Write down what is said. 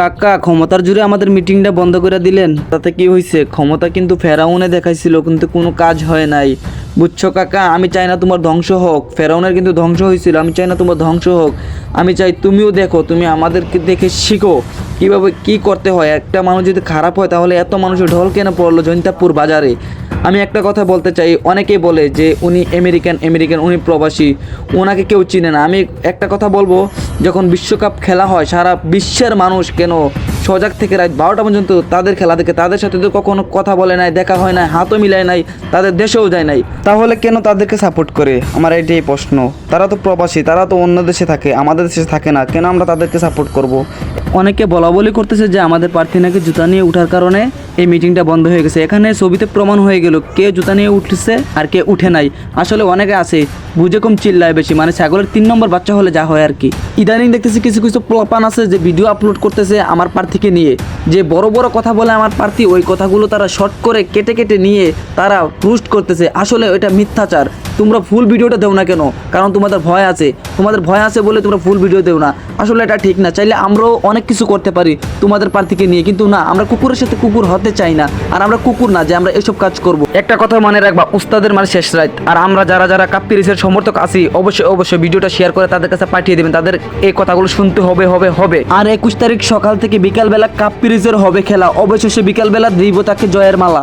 কাকা, ক্ষমতার জুড়ে আমাদের মিটিংটা বন্ধ করে দিলেন। তাতে কি হয়েছে ক্ষমতা কিন্তু ফেরাউনে দেখাইছিল, কিন্তু কোনো কাজ হয় নাই। বুঝছ কাকা, আমি চাই না তোমার ধ্বংস হোক। ফেরাউনের কিন্তু ধ্বংস হয়েছিল আমি চাই না তোমার ধ্বংস হোক। আমি চাই তুমিও দেখো, তুমি আমাদেরকে দেখে শিখো। কীভাবে কি করতে হয়? একটা মানুষ যদি খারাপ হয়, তাহলে এত মানুষের ঢল কেন পড়ল জৈন্তাপুর বাজারে? আমি একটা কথা বলতে চাই, অনেকেই বলে যে, উনি আমেরিকান আমেরিকান, উনি প্রবাসী। ওনাকে কেউ চিনে না। আমি একটা কথা বলব যখন বিশ্বকাপ খেলা হয়, সারা বিশ্বের মানুষ কেন সজাগ থেকে রাত বারোটা পর্যন্ত তাদের খেলা দেখে, তাদের সাথে তো কখনো কথা বলে নাই, দেখা হয় নাই, হাতও মিলায় নাই, তাদের দেশেও যায় নাই। তাহলে কেন তাদেরকে সাপোর্ট করে? আমার এটাই প্রশ্ন। তারা তো প্রবাসী, তারা তো অন্য দেশে থাকে, আমাদের দেশে থাকে না, কেন আমরা তাদেরকে সাপোর্ট করব? অনেকে বলা বলি করতেছে যে আমাদের প্রার্থী নাকি জুতা নিয়ে উঠার কারণে এই মিটিংটা বন্ধ হয়ে গেছে। এখানে ছবিতে প্রমাণ হয়ে গেল কে জুতা নিয়ে উঠছে আর কে উঠে নাই। আসলে অনেকে আছে, বুঝে কম চিল্লায় বেশি। মানে ছাগলের তিন নম্বর বাচ্চা হলে যা হয় আর কি। ইদানিং দেখতেছি কিছু কিছু প্লপান আছে যে ভিডিও আপলোড করতেছে আমার প্রার্থীকে নিয়ে। যে বড় বড় কথা বলে আমার প্রার্থী, ওই কথাগুলো তারা শর্ট করে কেটে কেটে নিয়ে তারা পোস্ট করতেছে। আসলে ওইটা মিথ্যাচার। তোমরা ফুল ভিডিওটা দেও না কেন? কারণ তোমাদের ভয় আছে। তোমাদের ভয় আছে বলে তোমরা ফুল ভিডিও দেও না। আসলে এটা ঠিক না। চাইলে আমরাও অনেক কিছু করতে পারি তোমাদের প্রার্থীকে নিয়ে। কিন্তু না, আমরা কুকুরের সাথে কুকুর হতে চাই না। আর আমরা কুকুর না যে আমরা এসব কাজ করব। একটা কথা মনে রাখবা উস্তাদের মানে শেষ রাত। আর আমরা যারা যারা কাপ কাপ্পিরিসের সমর্থক আছি অবশ্যই অবশ্যই ভিডিওটা শেয়ার করে তাদের কাছে পাঠিয়ে দেবেন। তাদের এই কথাগুলো শুনতে হবে হবে হবে। আর একুশ তারিখ সকাল থেকে বিকালবেলা কাপ্পিরিসের হবে খেলা। অবশেষে বিকালবেলা দিব তাকে জয়ের মালা।